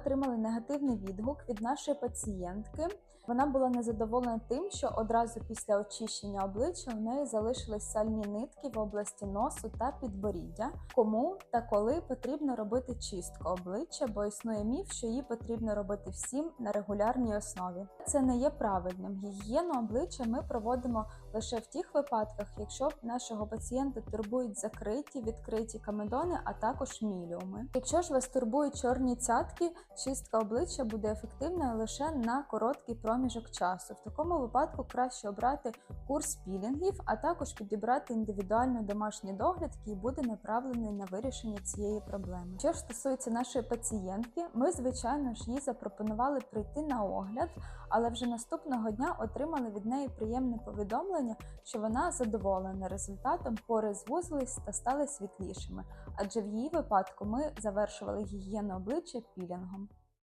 отримали негативний відгук від нашої пацієнтки. Вона була незадоволена тим, що одразу після очищення обличчя в неї залишились сальні нитки в області носу та підборіддя. Кому та коли потрібно робити чистку обличчя, бо існує міф, що її потрібно робити всім на регулярній основі. Це не є правильним. Гігієну обличчя ми проводимо лише в тих випадках, якщо нашого пацієнта турбують закриті, відкриті камедони, а також міліуми. Якщо ж вас турбують чорні цятки, чистка обличчя буде ефективною лише на короткий проміжок часу. В такому випадку краще обрати курс пілінгів, а також підібрати індивідуальний домашній догляд, який буде направлений на вирішення цієї проблеми. Що ж стосується нашої пацієнтки, ми звичайно ж їй запропонували прийти на огляд, але вже наступного дня отримали від неї приємне повідомлення, що вона задоволена результатом, пори звузились та стали світлішими. Адже в її випадку ми завершували гігієну обличчя пілінгом. com.